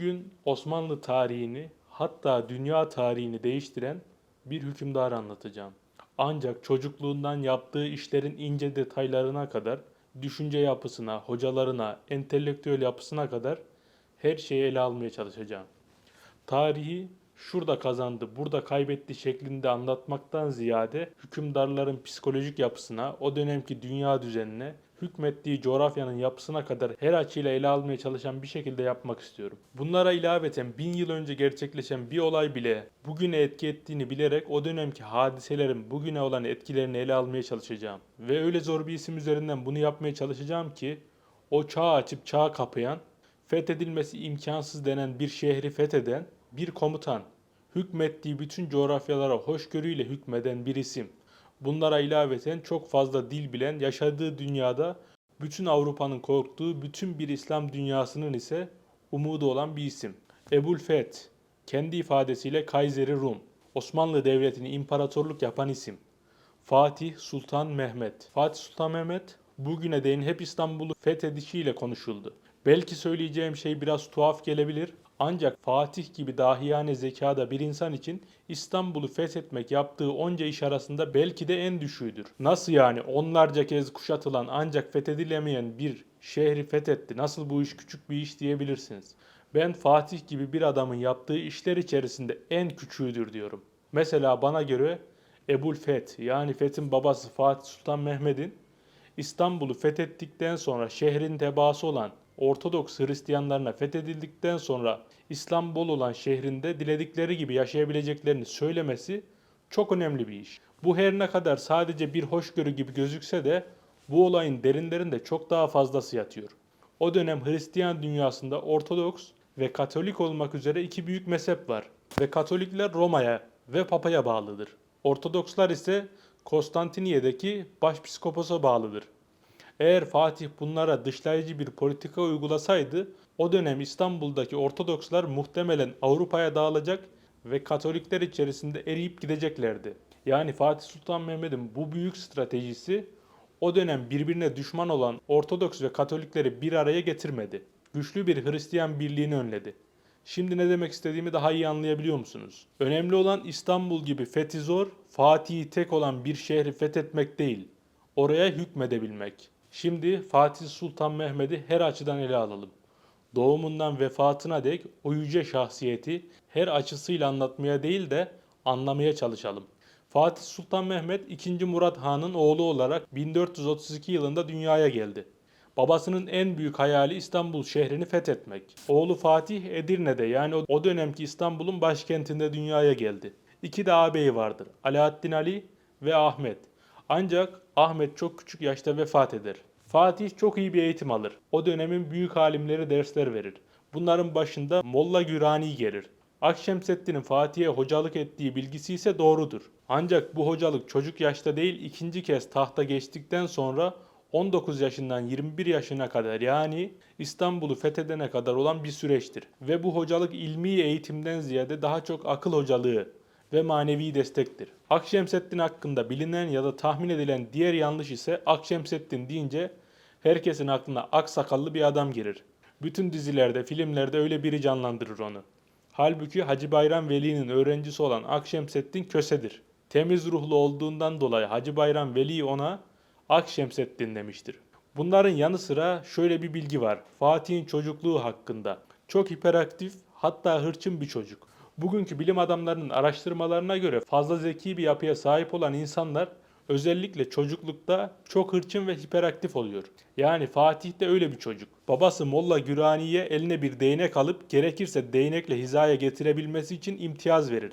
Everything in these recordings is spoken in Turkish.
Bugün Osmanlı tarihini hatta dünya tarihini değiştiren bir hükümdar anlatacağım. Ancak çocukluğundan yaptığı işlerin ince detaylarına kadar, düşünce yapısına, hocalarına, entelektüel yapısına kadar her şeyi ele almaya çalışacağım. Tarihi şurada kazandı, burada kaybetti şeklinde anlatmaktan ziyade hükümdarların psikolojik yapısına, o dönemki dünya düzenine, hükmettiği coğrafyanın yapısına kadar her açıyla ele almaya çalışan bir şekilde yapmak istiyorum. Bunlara ilaveten bin yıl önce gerçekleşen bir olay bile bugüne etki ettiğini bilerek o dönemki hadiselerin bugüne olan etkilerini ele almaya çalışacağım. Ve öyle zor bir isim üzerinden bunu yapmaya çalışacağım ki o çağ açıp çağ kapayan, fethedilmesi imkansız denen bir şehri fetheden bir komutan, hükmettiği bütün coğrafyalara hoşgörüyle hükmeden bir isim. Bunlara ilaveten çok fazla dil bilen, yaşadığı dünyada bütün Avrupa'nın korktuğu bütün bir İslam dünyasının ise umudu olan bir isim. Ebul Feth, kendi ifadesiyle Kayseri Rum, Osmanlı Devleti'ni imparatorluk yapan isim. Fatih Sultan Mehmet. Fatih Sultan Mehmet bugüne değin hep İstanbul'u fethedişiyle konuşuldu. Belki söyleyeceğim şey biraz tuhaf gelebilir ancak Fatih gibi dahiyane zekada bir insan için İstanbul'u fethetmek yaptığı onca iş arasında belki de en düşüğüdür. Nasıl yani onlarca kez kuşatılan ancak fethedilemeyen bir şehri fethetti. Nasıl bu iş küçük bir iş diyebilirsiniz. Ben Fatih gibi bir adamın yaptığı işler içerisinde en küçüğüdür diyorum. Mesela bana göre Ebul Feth yani Feth'in babası Fatih Sultan Mehmet'in İstanbul'u fethettikten sonra şehrin tebaası olan Ortodoks Hristiyanlarına fethedildikten sonra İstanbul olan şehrinde diledikleri gibi yaşayabileceklerini söylemesi çok önemli bir iş. Bu her ne kadar sadece bir hoşgörü gibi gözükse de bu olayın derinlerinde çok daha fazlası yatıyor. O dönem Hristiyan dünyasında Ortodoks ve Katolik olmak üzere iki büyük mezhep var ve Katolikler Roma'ya ve Papa'ya bağlıdır. Ortodokslar ise Konstantiniye'deki başpiskoposa bağlıdır. Eğer Fatih bunlara dışlayıcı bir politika uygulasaydı o dönem İstanbul'daki Ortodokslar muhtemelen Avrupa'ya dağılacak ve Katolikler içerisinde eriyip gideceklerdi. Yani Fatih Sultan Mehmet'in bu büyük stratejisi o dönem birbirine düşman olan Ortodoks ve Katolikleri bir araya getirmedi. Güçlü bir Hristiyan birliğini önledi. Şimdi ne demek istediğimi daha iyi anlayabiliyor musunuz? Önemli olan İstanbul gibi fethi zor, Fatih'i tek olan bir şehri fethetmek değil, oraya hükmedebilmek. Şimdi Fatih Sultan Mehmet'i her açıdan ele alalım. Doğumundan vefatına dek o yüce şahsiyeti her açısıyla anlatmaya değil de anlamaya çalışalım. Fatih Sultan Mehmet 2. Murat Han'ın oğlu olarak 1432 yılında dünyaya geldi. Babasının en büyük hayali İstanbul şehrini fethetmek. Oğlu Fatih Edirne'de yani o dönemki İstanbul'un başkentinde dünyaya geldi. İki de ağabeyi vardır. Alaaddin Ali ve Ahmet. Ancak Ahmet çok küçük yaşta vefat eder. Fatih çok iyi bir eğitim alır. O dönemin büyük alimleri dersler verir. Bunların başında Molla Gürani gelir. Akşemseddin'in Fatih'e hocalık ettiği bilgisi ise doğrudur. Ancak bu hocalık çocuk yaşta değil ikinci kez tahta geçtikten sonra 19 yaşından 21 yaşına kadar yani İstanbul'u fethedene kadar olan bir süreçtir. Ve bu hocalık ilmi eğitimden ziyade daha çok akıl hocalığı ve manevi destektir. Akşemseddin hakkında bilinen ya da tahmin edilen diğer yanlış ise Akşemseddin deyince herkesin aklına aksakallı bir adam gelir. Bütün dizilerde, filmlerde öyle biri canlandırır onu. Halbuki Hacı Bayram Veli'nin öğrencisi olan Akşemseddin Köse'dir. Temiz ruhlu olduğundan dolayı Hacı Bayram Veli ona Akşemseddin demiştir. Bunların yanı sıra şöyle bir bilgi var. Fatih'in çocukluğu hakkında. Çok hiperaktif hatta hırçın bir çocuk. Bugünkü bilim adamlarının araştırmalarına göre fazla zeki bir yapıya sahip olan insanlar özellikle çocuklukta çok hırçın ve hiperaktif oluyor. Yani Fatih de öyle bir çocuk. Babası Molla Gürani'ye eline bir değnek alıp gerekirse değnekle hizaya getirebilmesi için imtiyaz verir.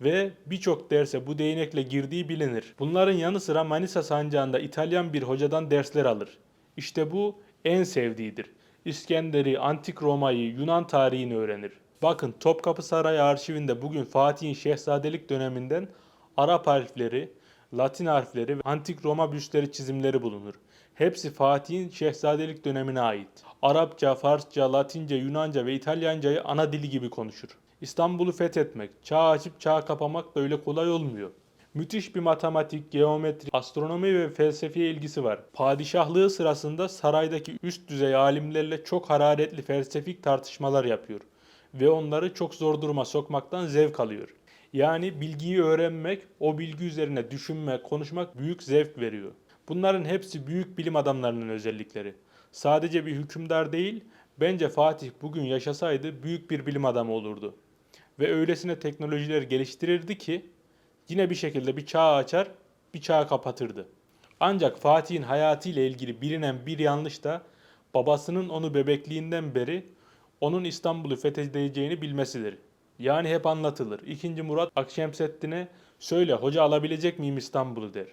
Ve birçok derse bu değnekle girdiği bilinir. Bunların yanı sıra Manisa sancağında İtalyan bir hocadan dersler alır. İşte bu en sevdiğidir. İskender'i, Antik Roma'yı, Yunan tarihini öğrenir. Bakın Topkapı Sarayı arşivinde bugün Fatih'in şehzadelik döneminden Arap harfleri, Latin harfleri ve Antik Roma büstleri çizimleri bulunur. Hepsi Fatih'in şehzadelik dönemine ait. Arapça, Farsça, Latince, Yunanca ve İtalyancayı ana dili gibi konuşur. İstanbul'u fethetmek, çağ açıp çağ kapamak da öyle kolay olmuyor. Müthiş bir matematik, geometri, astronomi ve felsefeye ilgisi var. Padişahlığı sırasında saraydaki üst düzey alimlerle çok hararetli felsefik tartışmalar yapıyor. Ve onları çok zor duruma sokmaktan zevk alıyor. Yani bilgiyi öğrenmek, o bilgi üzerine düşünmek, konuşmak büyük zevk veriyor. Bunların hepsi büyük bilim adamlarının özellikleri. Sadece bir hükümdar değil, bence Fatih bugün yaşasaydı büyük bir bilim adamı olurdu. Ve öylesine teknolojiler geliştirirdi ki yine bir şekilde bir çağ açar, bir çağı kapatırdı. Ancak Fatih'in hayatıyla ilgili bilinen bir yanlış da babasının onu bebekliğinden beri onun İstanbul'u fethedeceğini bilmesidir. Yani hep anlatılır. İkinci Murat Akşemseddin'e söyle hoca alabilecek miyim İstanbul'u der.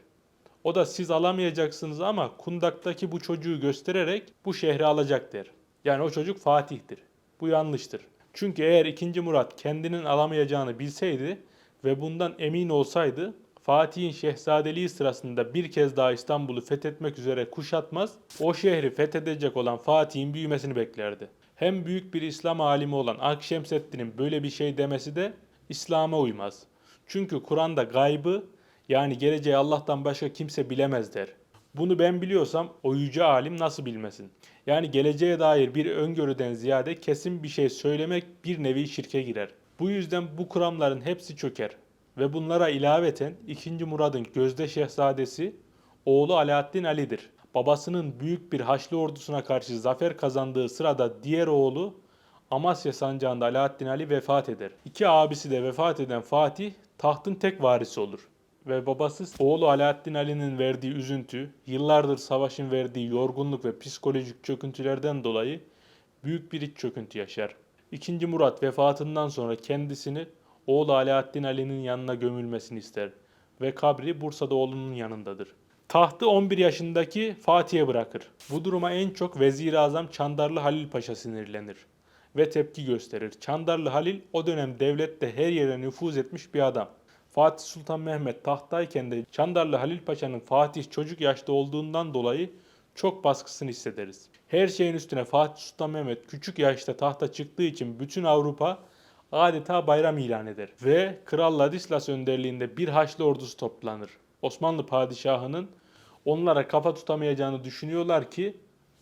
O da siz alamayacaksınız ama kundaktaki bu çocuğu göstererek bu şehri alacak der. Yani o çocuk Fatih'tir. Bu yanlıştır. Çünkü eğer 2. Murat kendinin alamayacağını bilseydi ve bundan emin olsaydı Fatih'in şehzadeliği sırasında bir kez daha İstanbul'u fethetmek üzere kuşatmaz, o şehri fethedecek olan Fatih'in büyümesini beklerdi. Hem büyük bir İslam alimi olan Akşemseddin'in böyle bir şey demesi de İslam'a uymaz. Çünkü Kur'an'da gaybı yani geleceği Allah'tan başka kimse bilemez der. Bunu ben biliyorsam o yüce alim nasıl bilmesin? Yani geleceğe dair bir öngörüden ziyade kesin bir şey söylemek bir nevi şirke girer. Bu yüzden bu kuramların hepsi çöker. Ve bunlara ilaveten 2. Murad'ın gözde şehzadesi oğlu Alaaddin Ali'dir. Babasının büyük bir Haçlı ordusuna karşı zafer kazandığı sırada diğer oğlu Amasya sancağında Alaaddin Ali vefat eder. İki abisi de vefat eden Fatih tahtın tek varisi olur. Ve babası oğlu Alaaddin Ali'nin verdiği üzüntü, yıllardır savaşın verdiği yorgunluk ve psikolojik çöküntülerden dolayı büyük bir iç çöküntü yaşar. İkinci Murat vefatından sonra kendisini oğlu Alaaddin Ali'nin yanına gömülmesini ister ve kabri Bursa'da oğlunun yanındadır. Tahtı 11 yaşındaki Fatih'e bırakır. Bu duruma en çok Vezir-i Azam Çandarlı Halil Paşa sinirlenir ve tepki gösterir. Çandarlı Halil o dönem devlette her yere nüfuz etmiş bir adam. Fatih Sultan Mehmet tahttayken de Çandarlı Halil Paşa'nın Fatih çocuk yaşta olduğundan dolayı çok baskısını hissederiz. Her şeyin üstüne Fatih Sultan Mehmet küçük yaşta tahta çıktığı için bütün Avrupa adeta bayram ilan eder. Ve Kral Ladislas önderliğinde bir Haçlı ordusu toplanır. Osmanlı padişahının onlara kafa tutamayacağını düşünüyorlar ki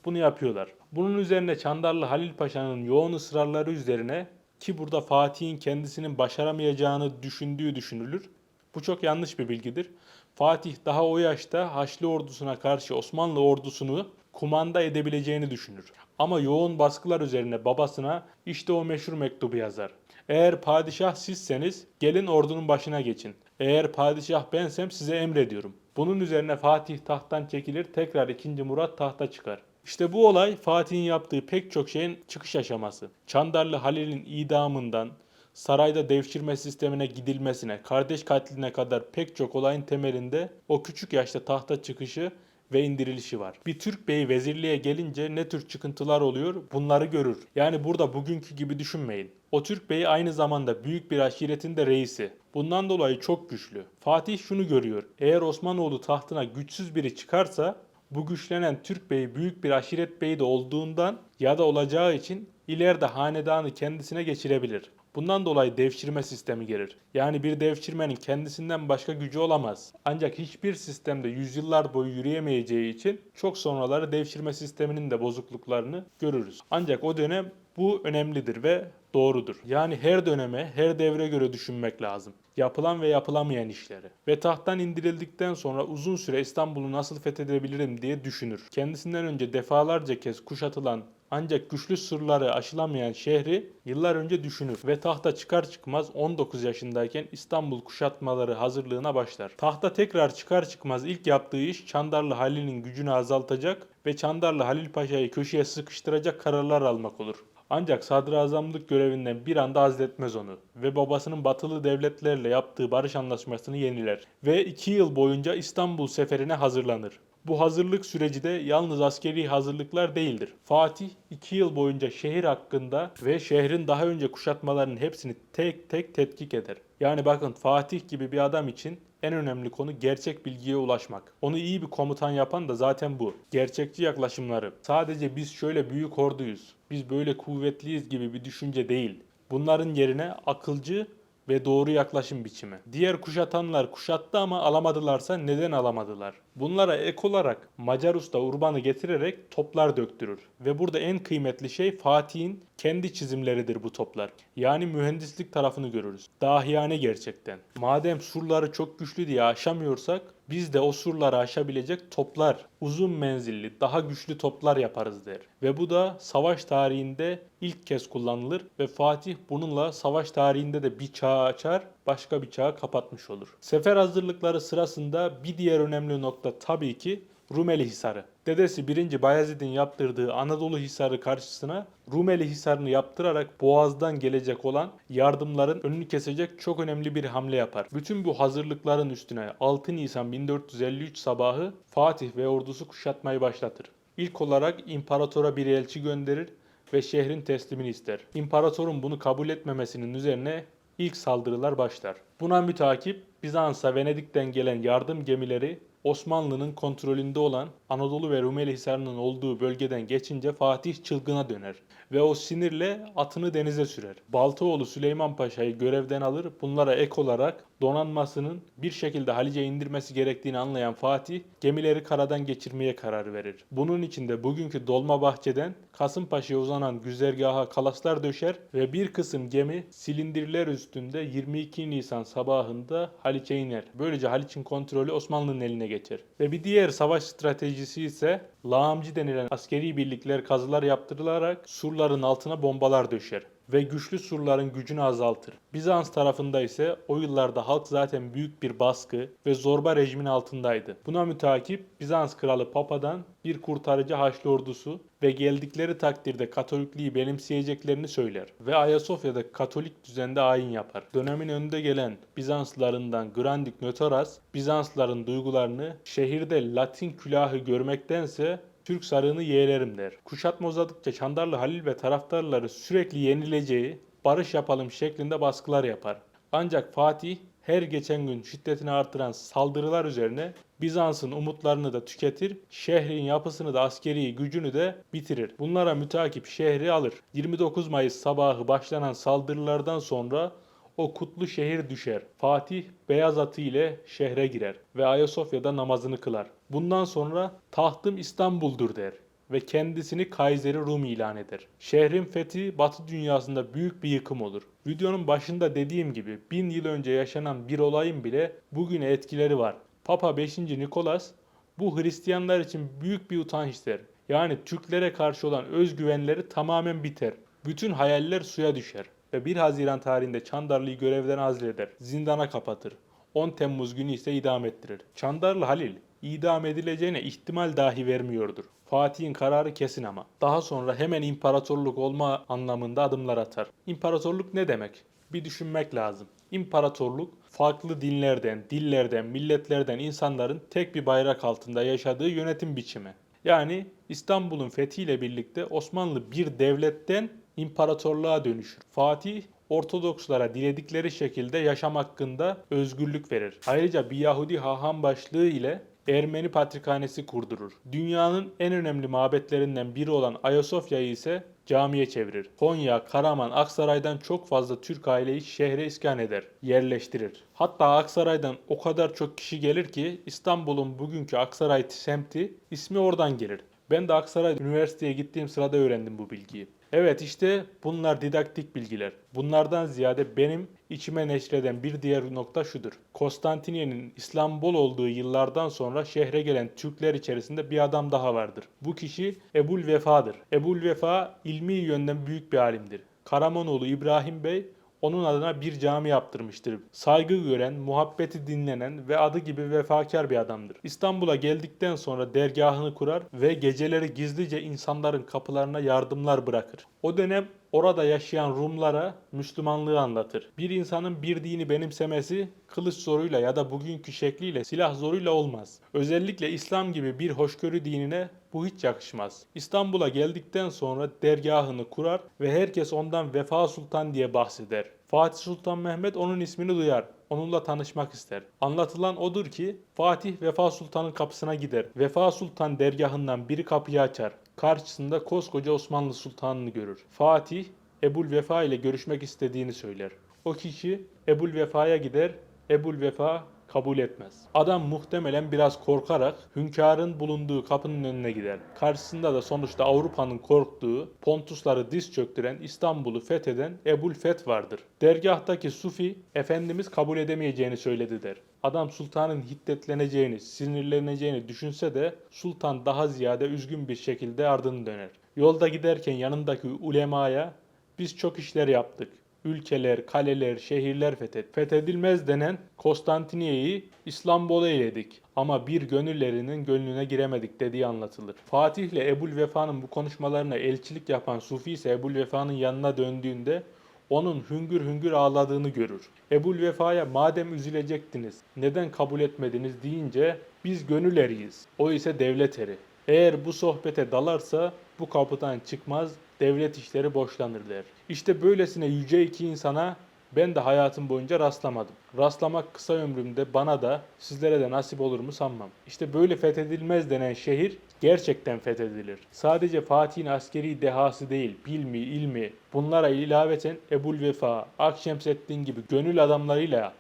bunu yapıyorlar. Bunun üzerine Çandarlı Halil Paşa'nın yoğun ısrarları üzerine ki burada Fatih'in kendisinin başaramayacağını düşündüğü düşünülür. Bu çok yanlış bir bilgidir. Fatih daha o yaşta Haçlı ordusuna karşı Osmanlı ordusunu kumanda edebileceğini düşünür. Ama yoğun baskılar üzerine babasına işte o meşhur mektubu yazar. Eğer padişah sizseniz gelin ordunun başına geçin. Eğer padişah bensem size emrediyorum. Bunun üzerine Fatih tahttan çekilir tekrar 2. Murat tahta çıkar. İşte bu olay Fatih'in yaptığı pek çok şeyin çıkış aşaması. Çandarlı Halil'in idamından, sarayda devşirme sistemine gidilmesine, kardeş katiline kadar pek çok olayın temelinde o küçük yaşta tahta çıkışı ve indirilişi var. Bir Türk beyi vezirliğe gelince ne tür çıkıntılar oluyor bunları görür. Yani burada bugünkü gibi düşünmeyin. O Türk beyi aynı zamanda büyük bir aşiretin de reisi. Bundan dolayı çok güçlü. Fatih şunu görüyor. Eğer Osmanoğlu tahtına güçsüz biri çıkarsa bu güçlenen Türk beyi büyük bir aşiret beyi de olduğundan ya da olacağı için ileride hanedanı kendisine geçirebilir. Bundan dolayı devşirme sistemi gelir. Yani bir devşirmenin kendisinden başka gücü olamaz. Ancak hiçbir sistemde yüzyıllar boyu yürüyemeyeceği için çok sonraları devşirme sisteminin de bozukluklarını görürüz. Ancak o dönem bu önemlidir ve doğrudur. Yani her döneme, her devre göre düşünmek lazım. Yapılan ve yapılamayan işleri. Ve tahttan indirildikten sonra uzun süre İstanbul'u nasıl fethedebilirim diye düşünür. Kendisinden önce defalarca kez kuşatılan ancak güçlü sırları aşılamayan şehri yıllar önce düşünür ve tahta çıkar çıkmaz 19 yaşındayken İstanbul kuşatmaları hazırlığına başlar. Tahta tekrar çıkar çıkmaz ilk yaptığı iş Çandarlı Halil'in gücünü azaltacak ve Çandarlı Halil Paşa'yı köşeye sıkıştıracak kararlar almak olur. Ancak sadrazamlık görevinden bir anda azletmez onu ve babasının batılı devletlerle yaptığı barış anlaşmasını yeniler ve iki yıl boyunca İstanbul seferine hazırlanır. Bu hazırlık süreci de yalnız askeri hazırlıklar değildir. Fatih 2 yıl boyunca şehir hakkında ve şehrin daha önce kuşatmalarının hepsini tek tek tetkik eder. Yani bakın Fatih gibi bir adam için en önemli konu gerçek bilgiye ulaşmak. Onu iyi bir komutan yapan da zaten bu. Gerçekçi yaklaşımları. Sadece biz şöyle büyük orduyuz, biz böyle kuvvetliyiz gibi bir düşünce değil. Bunların yerine akılcı ve doğru yaklaşım biçimi. Diğer kuşatanlar kuşattı ama alamadılarsa neden alamadılar? Bunlara ek olarak Macar usta Urban'ı getirerek toplar döktürür. Ve burada en kıymetli şey Fatih'in kendi çizimleridir bu toplar. Yani mühendislik tarafını görürüz. Dahiyane gerçekten. Madem surları çok güçlü diye aşamıyorsak biz de o surları aşabilecek toplar, uzun menzilli, daha güçlü toplar yaparız der. Ve bu da savaş tarihinde ilk kez kullanılır ve Fatih bununla savaş tarihinde de bir çağ açar, başka bir çağı kapatmış olur. Sefer hazırlıkları sırasında bir diğer önemli nokta tabii ki Rumeli Hisarı. Dedesi 1. Bayezid'in yaptırdığı Anadolu Hisarı karşısına Rumeli Hisarı'nı yaptırarak Boğaz'dan gelecek olan yardımların önünü kesecek çok önemli bir hamle yapar. Bütün bu hazırlıkların üstüne 6 Nisan 1453 sabahı Fatih ve ordusu kuşatmayı başlatır. İlk olarak imparatora bir elçi gönderir ve şehrin teslimini ister. İmparatorun bunu kabul etmemesinin üzerine ilk saldırılar başlar. Buna mütakip Bizans'a Venedik'ten gelen yardım gemileri Osmanlı'nın kontrolünde olan Anadolu ve Rumeli Hisarı'nın olduğu bölgeden geçince Fatih çılgına döner ve o sinirle atını denize sürer. Baltaoğlu Süleyman Paşa'yı görevden alır. Bunlara ek olarak donanmasının bir şekilde Halice indirmesi gerektiğini anlayan Fatih gemileri karadan geçirmeye karar verir. Bunun için de bugünkü Dolmabahçe'den Kasımpaşa'ya uzanan güzergaha kalaslar döşer ve bir kısım gemi silindirler üstünde 22 Nisan sabahında Haliç'e iner. Böylece Haliç'in kontrolü Osmanlı'nın eline geçer. Ve bir diğer savaş stratejisi ise lağımcı denilen askeri birlikler kazılar yaptırılarak surların altına bombalar döşer ve güçlü surların gücünü azaltır. Bizans tarafında ise o yıllarda halk zaten büyük bir baskı ve zorba rejimin altındaydı. Buna mütakip Bizans kralı Papa'dan bir kurtarıcı Haçlı ordusu ve geldikleri takdirde Katolikliği benimseyeceklerini söyler ve Ayasofya'da Katolik düzende ayin yapar. Dönemin önde gelen Bizanslılarından Grandik Nötoras, Bizanslıların duygularını şehirde Latin külahı görmektense Türk sarığını yeğlerim der. Kuşatma uzadıkça Çandarlı Halil ve taraftarları sürekli yenileceği, barış yapalım şeklinde baskılar yapar. Ancak Fatih her geçen gün şiddetini artıran saldırılar üzerine Bizans'ın umutlarını da tüketir, şehrin yapısını da askeri gücünü de bitirir. Bunlara mütakip şehri alır. 29 Mayıs sabahı başlanan saldırılardan sonra o kutlu şehir düşer. Fatih beyaz atı ile şehre girer ve Ayasofya'da namazını kılar. Bundan sonra tahtım İstanbul'dur der ve kendisini Kayseri Rum ilan eder. Şehrin fethi Batı dünyasında büyük bir yıkım olur. Videonun başında dediğim gibi bin yıl önce yaşanan bir olayın bile bugüne etkileri var. Papa 5. Nikolas bu Hristiyanlar için büyük bir utançtır. Yani Türklere karşı olan özgüvenleri tamamen biter. Bütün hayaller suya düşer ve 1 Haziran tarihinde Çandarlı'yı görevden azleder, zindana kapatır. 10 Temmuz günü ise idam ettirir. Çandarlı Halil idam edileceğine ihtimal dahi vermiyordur. Fatih'in kararı kesin ama. Daha sonra hemen imparatorluk olma anlamında adımlar atar. İmparatorluk ne demek? Bir düşünmek lazım. İmparatorluk farklı dinlerden, dillerden, milletlerden insanların tek bir bayrak altında yaşadığı yönetim biçimi. Yani İstanbul'un fethiyle birlikte Osmanlı bir devletten imparatorluğa dönüşür. Fatih Ortodokslara diledikleri şekilde yaşam hakkında özgürlük verir. Ayrıca bir Yahudi haham başlığı ile Ermeni Patrikhanesi kurdurur. Dünyanın en önemli mabetlerinden biri olan Ayasofya'yı ise camiye çevirir. Konya, Karaman, Aksaray'dan çok fazla Türk aileyi şehre iskan eder, yerleştirir. Hatta Aksaray'dan o kadar çok kişi gelir ki İstanbul'un bugünkü Aksaray semti ismi oradan gelir. Ben de Aksaray Üniversiteye gittiğim sırada öğrendim bu bilgiyi. Evet işte bunlar didaktik bilgiler. Bunlardan ziyade benim içime neşreden bir diğer nokta şudur. Konstantiniye'nin İslam bol olduğu yıllardan sonra şehre gelen Türkler içerisinde bir adam daha vardır. Bu kişi Ebul Vefa'dır. Ebul Vefa ilmi yönden büyük bir alimdir. Karamanoğlu İbrahim Bey onun adına bir cami yaptırmıştır. Saygı gören, muhabbeti dinlenen ve adı gibi vefakar bir adamdır. İstanbul'a geldikten sonra dergahını kurar ve geceleri gizlice insanların kapılarına yardımlar bırakır. O dönem orada yaşayan Rumlara Müslümanlığı anlatır. Bir insanın bir dini benimsemesi kılıç zoruyla ya da bugünkü şekliyle silah zoruyla olmaz. Özellikle İslam gibi bir hoşgörü dinine bu hiç yakışmaz. İstanbul'a geldikten sonra dergahını kurar ve herkes ondan Vefa Sultan diye bahseder. Fatih Sultan Mehmet onun ismini duyar. Onunla tanışmak ister. Anlatılan odur ki Fatih Vefa Sultan'ın kapısına gider. Vefa Sultan dergahından biri kapıyı açar. Karşısında koskoca Osmanlı Sultanını görür. Fatih Ebul Vefa ile görüşmek istediğini söyler. O kişi Ebul Vefa'ya gider. Ebul Vefa kabul etmez. Adam muhtemelen biraz korkarak hünkârın bulunduğu kapının önüne gider. Karşısında da sonuçta Avrupa'nın korktuğu, Pontusları diz çöktüren, İstanbul'u fetheden Ebul Feth vardır. Dergahtaki Sufi, Efendimiz kabul edemeyeceğini söyledi der. Adam sultanın hiddetleneceğini, sinirleneceğini düşünse de sultan daha ziyade üzgün bir şekilde ardını döner. Yolda giderken yanındaki ulemaya biz çok işler yaptık. Ülkeler, kaleler, şehirler fethet. Fethedilmez denen Konstantiniye'yi İstanbul'a eyledik. Ama bir gönüllerinin gönlüne giremedik dediği anlatılır. Fatih ile Ebul Vefa'nın bu konuşmalarına elçilik yapan Sufi ise Ebul Vefa'nın yanına döndüğünde onun hüngür hüngür ağladığını görür. Ebul Vefa'ya madem üzülecektiniz neden kabul etmediniz deyince biz gönül eriyiz. O ise devlet eri. Eğer bu sohbete dalarsa bu kapıdan çıkmaz, devlet işleri boşlanır der. İşte böylesine yüce iki insana ben de hayatım boyunca rastlamadım. Rastlamak kısa ömrümde bana da sizlere de nasip olur mu sanmam. İşte böyle fethedilmez denen şehir gerçekten fethedilir. Sadece Fatih'in askeri dehası değil, bilmi, ilmi, bunlara ilaveten Ebul Vefa, Akşemseddin gibi gönül adamlarıyla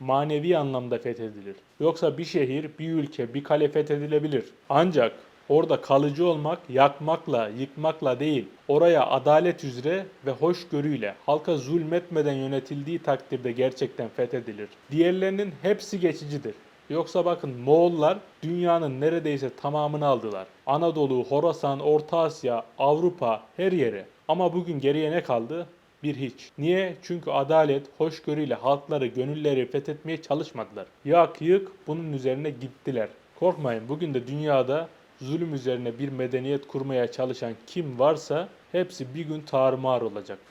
manevi anlamda fethedilir. Yoksa bir şehir, bir ülke, bir kale fethedilebilir. Ancak orada kalıcı olmak, yakmakla, yıkmakla değil, oraya adalet üzere ve hoşgörüyle, halka zulmetmeden yönetildiği takdirde gerçekten fethedilir. Diğerlerinin hepsi geçicidir. Yoksa bakın Moğollar dünyanın neredeyse tamamını aldılar. Anadolu, Horasan, Orta Asya, Avrupa her yere. Ama bugün geriye ne kaldı? Bir hiç. Niye? Çünkü adalet, hoşgörüyle halkları, gönülleri fethetmeye çalışmadılar. Yak yık bunun üzerine gittiler. Korkmayın bugün de dünyada zulüm üzerine bir medeniyet kurmaya çalışan kim varsa hepsi bir gün tarumar olacak.